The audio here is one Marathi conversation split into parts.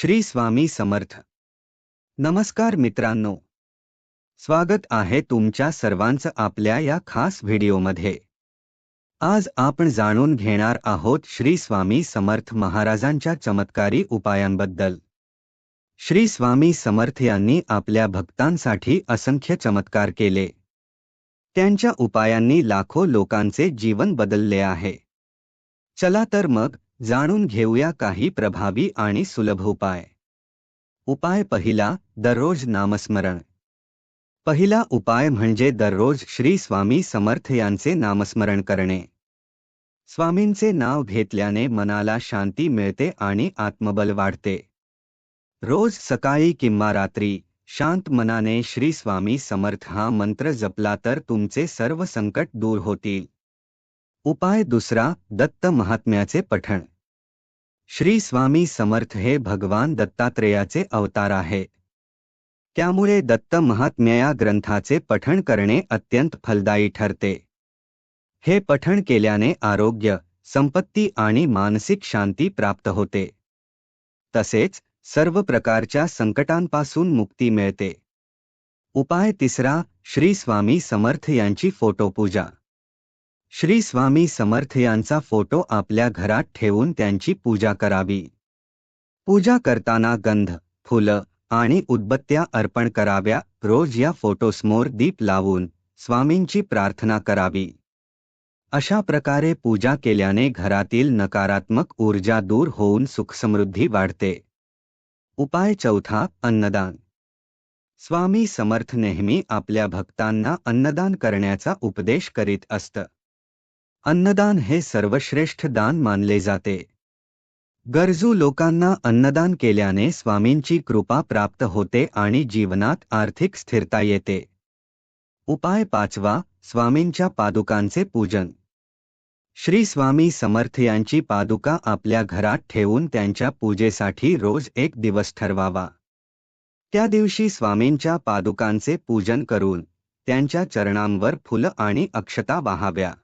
श्री स्वामी समर्थ. नमस्कार मित्रांनो. स्वागत आहे तुमच्या सर्वांचं आपल्या या खास व्हिडिओमध्ये. आज आपण जाणून घेणार आहोत श्री स्वामी समर्थ महाराजांच्या चमत्कारी उपायांबद्दल. श्री स्वामी समर्थ यांनी आपल्या भक्तांसाठी असंख्य चमत्कार केले. त्यांच्या उपायांनी लाखो लोकांचे जीवन बदलले आहे. चला तर मग जाणून घेऊया काही प्रभावी आणि सुलभ उपाय. उपाय पहिला दररोज नामस्मरण. पहिला उपाय म्हणजे दररोज श्री स्वामी समर्थ यांचे नामस्मरण करणे. स्वामींचे नाव घेतल्याने मनाला शांती मिळते आणि आत्मबल वाढते. रोज सकाळी किंवा रात्री शांत मनाने श्री स्वामी समर्थ हा मंत्र जपला तर तुमचे सर्व संकट दूर होतील. उपाय दुसरा दत्त महात्म्याचे पठण. श्री स्वामी समर्थ हे भगवान दत्तात्रेयाचे अवतार आहे. त्यामुळे दत्त महात्म्य या ग्रंथाचे पठण करणे अत्यंत फलदायी ठरते. हे पठण केल्याने आरोग्य संपत्ती आणि मानसिक शांती प्राप्त होते. तसेच सर्व प्रकारच्या संकटांपासून मुक्ती मिळते. उपाय तिसरा श्री स्वामी समर्थ यांची फोटो पूजा श्री स्वामी समर्थ यांचा फोटो आपल्या घरात ठेवून त्यांची पूजा करावी. पूजा करताना गंध फुलं आणि उदबत्त्या अर्पण कराव्या. रोज या फोटोसमोर दीप लावून स्वामींची प्रार्थना करावी. अशा प्रकारे पूजा केल्याने घरातील नकारात्मक ऊर्जा दूर होऊन सुखसमृद्धी वाढते. उपाय चौथा अन्नदान. स्वामी समर्थ नेहमी आपल्या भक्तांना अन्नदान करण्याचा उपदेश करीत असतं. अन्नदान हे सर्वश्रेष्ठ दान मानले जाते. गरजू लोकांना अन्नदान केल्याने स्वामींची कृपा प्राप्त होते आणि जीवनात आर्थिक स्थिरता येते. उपाय पाचवा स्वामींच्या पादुकांचे पूजन. श्री स्वामी समर्थ यांची पादुका आपल्या घरात ठेवून त्यांच्या पूजेसाठी रोज एक दिवस ठरवावा. त्या दिवशी स्वामींच्या पादुकांचे पूजन करून त्यांच्या चरणांवर फुलं आणि अक्षता वाहाव्या.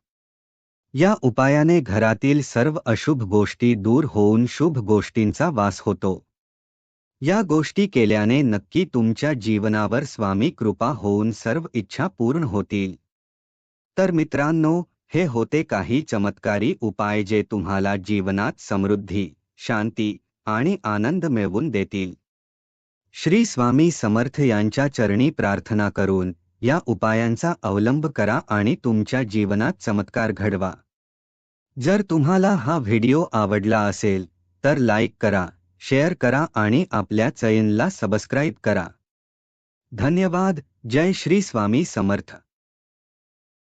या उपायाने घरातील सर्व अशुभ गोष्टी दूर होऊन शुभ गोष्टींचा वास होतो. या गोष्टी केल्याने नक्की तुमच्या जीवनावर स्वामी कृपा होऊन सर्व इच्छा पूर्ण होतील. तर मित्रांनो हे होते काही चमत्कारी उपाय जे तुम्हाला जीवनात समृद्धी शांती आणि आनंद मिळवून देतील. श्री स्वामी समर्थ यांच्या चरणी प्रार्थना करून या उपायांचा अवलंब करा आणि तुमच्या जीवनात चमत्कार घडवा. जर तुम्हाला हा व्हिडिओ आवडला असेल तर लाईक करा शेअर करा आणि आपल्या चैनला सबस्क्राईब करा. धन्यवाद जय श्री स्वामी समर्थ.